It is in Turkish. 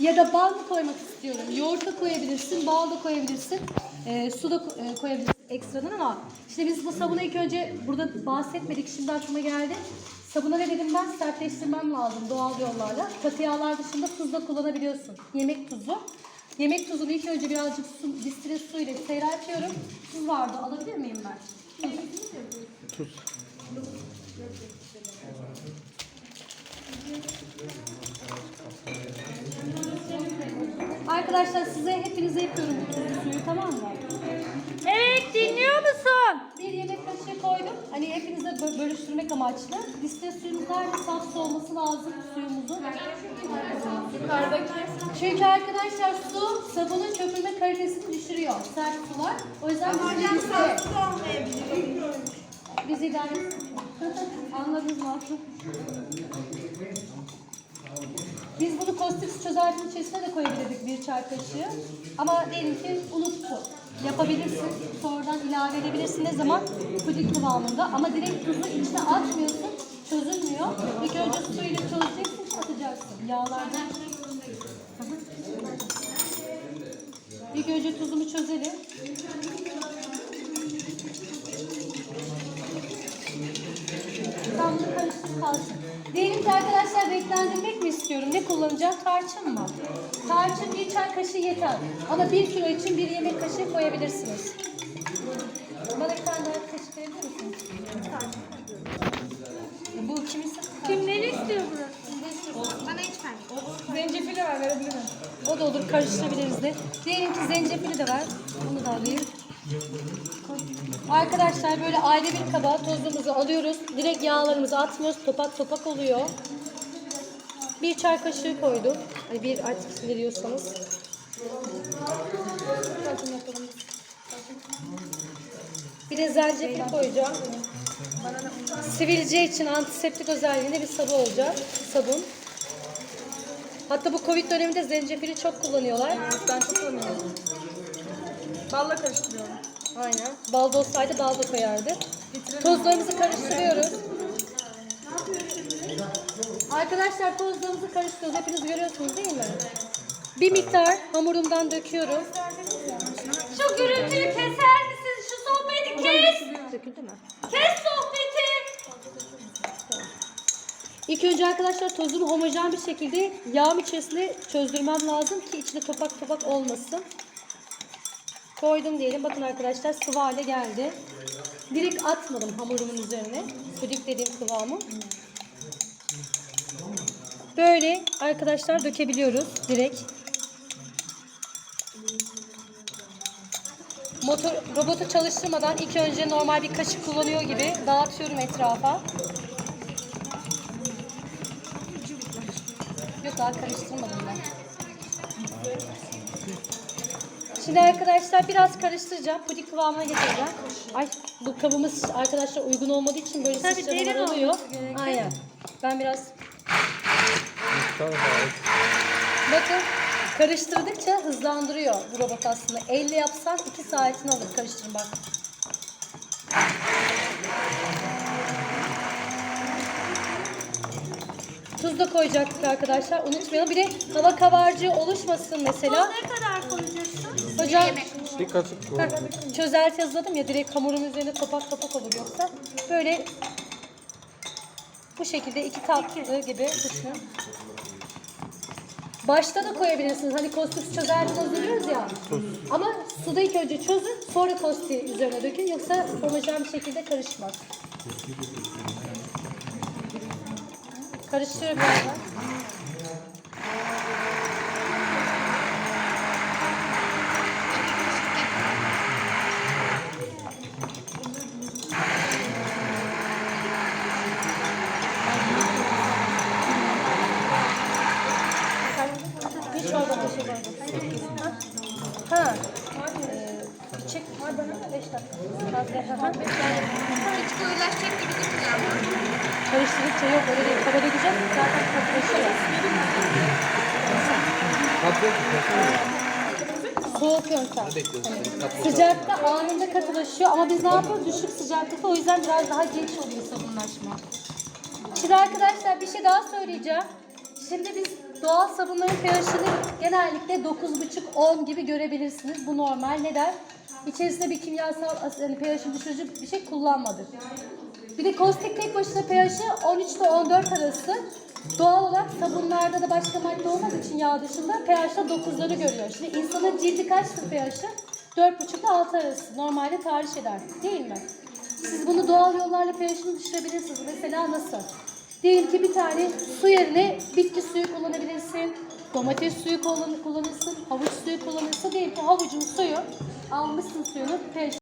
Ya da bal mı koymak istiyorum? Yoğurt da koyabilirsin, bal da koyabilirsin. E, su da e, koyabilirsin ekstradan ama işte biz bu sabunu ilk önce burada bahsetmedik. Şimdi aklıma geldi. Sabuna ne dedim ben? Sertleştirmem lazım doğal yollarla. Katı yağlar dışında tuz da kullanabiliyorsun. Yemek tuzu. Yemek tuzunu ilk önce birazcık su, distile su ile seyreltiyorum. Tuz vardı. Alabilir miyim ben? Tuz. Arkadaşlar size hepinize yapıyorum bu tuzlu suyu tamam mı? Evet dinliyor musun? Bir yemek kaşığı koydum. Hani hepinize bö- bölüştürmek amaçlı. Diste suyumuz nerede saf su olması lazım suyumuzun. Çünkü arkadaşlar su sabunun köpürme kalitesini düşürüyor. Sert sular. O yüzden biz birlikte- Biz idare. Anladınız mı? Biz bunu kostik su çözeltinin içerisine de koyabilirdik bir çay kaşığı. Ama diyelim ki unuttu. Yapabilirsin. Sonradan ilave edebilirsin. Ne zaman? Puding kıvamında. Ama direkt tuzu içine atmıyorsun. Çözülmüyor. İlk önce suyla çözeceksin, atacaksın. Yağlardan. İlk önce tuzumu çözelim. Tam da karıştır kalsın. Diyelim ki arkadaşlar renklendirmek mi istiyorum? Ne kullanacağım? Tarçın mı? Tarçın bir çay kaşığı yeter. Ama bir kilo için bir yemek kaşığı koyabilirsiniz. Bana bir tane daha kaşık verebilir misin? Bu kimin Kimleri istiyor burası? Bana hiç yok. Zencefili var verebilirim. O da olur karıştırabiliriz de. Diyelim ki zencefili de var. Bunu da alayım. Arkadaşlar böyle ayrı bir kaba tozumuzu alıyoruz. Direkt yağlarımızı atmıyoruz. Topak topak oluyor. Bir çay kaşığı koydum. Hani bir artık. Bakın yapalım. Bir de zencefil koyacağım. Sivilce için antiseptik özelliğinde bir sabun olacak. Sabun. Hatta bu Covid döneminde zencefili çok kullanıyorlar. Ben çok kullanıyorum. Balla karıştırıyorum. Aynen. Balda olsaydı balda koyardı. Tozlarımızı karıştırıyoruz. Arkadaşlar tozlarımızı karıştırıyoruz. Hepiniz görüyorsunuz değil mi? Bir miktar hamurumdan döküyorum. Şu gürültüyü keser misin? Şu sohbeti kes. Döküldü mü? Kes sohbeti. İlk önce arkadaşlar tozumu homojen bir şekilde yağın içerisine çözdürmem lazım ki içinde topak topak olmasın. Koydum diyelim. Bakın arkadaşlar sıvı hale geldi. Direkt atmadım hamurumun üzerine. Puding dediğim kıvamı. Böyle arkadaşlar dökebiliyoruz direkt. Motor, robotu çalıştırmadan ilk önce normal bir kaşık kullanıyor gibi dağıtıyorum etrafa. Yok daha karıştırmadım ben. Şimdi arkadaşlar biraz karıştıracağım. Puding kıvamına getireceğim. Ay bu kabımız arkadaşlar uygun olmadığı için böyle Tabii, sıçramalar oluyor. olması gerekiyor. Aynen. Ben biraz bakın karıştırdıkça hızlandırıyor bu robot aslında. Elle yapsan 2 saatini alır karıştırmak. Tuz da koyacaktık arkadaşlar. Unutmayalım. Bir de hava kabarcığı oluşmasın mesela. Ne kadar koyacaksın? Hocam Bir kaşık koy. Heh, çözelti yazladım ya direkt hamurun üzerine topak topak olur yoksa. Böyle bu şekilde iki tatlı gibi düşünün. Başta da koyabilirsiniz. Hani kostik çözelti hazırlıyoruz ya. Ama suda ilk önce çözün sonra kostiği üzerine dökün yoksa homojen bir şekilde karışmaz. Karıştırıyorum daha. Bir çorba kaşığı bardak. Ha. Ha. Ee, çek. Var bana da 5 dakika. Hiç koyulaşacak gibi durmuyor ama. Karıştırdıkça yok öyle değil. Kaba dökeceğim. Zaten katılaşıyor. Soğuk yöntem. Sıcakta anında katılaşıyor ama biz ne yapıyoruz? Düşük sıcaklıkta o yüzden biraz daha geç oluyor sabunlaşma. Şimdi arkadaşlar bir şey daha söyleyeceğim. Şimdi biz doğal sabunların pH'ini genellikle 9,5-10 gibi görebilirsiniz. Bu normal. Neden? İçerisinde bir kimyasal as- yani pH'i düşürücü bir şey kullanmadık. Bir de kostik tek başına pH'i 13 ile 14 arası. Doğal olarak sabunlarda da başka madde olmadığı için yağ dışında pH'de 9'ları görüyor. Şimdi insanın cildi kaçtır pH'i? 4,5 ile 6 arası. Normalde tarih eder. Değil mi? Siz bunu doğal yollarla pH'ini düşürebilirsiniz. Mesela nasıl? Diyelim ki bir tane su yerine bitki suyu kullanabilirsin. Domates suyu kullan kullanırsın, havuç suyu kullanırsın. Diyelim ki havucun suyu almışsın suyunu pH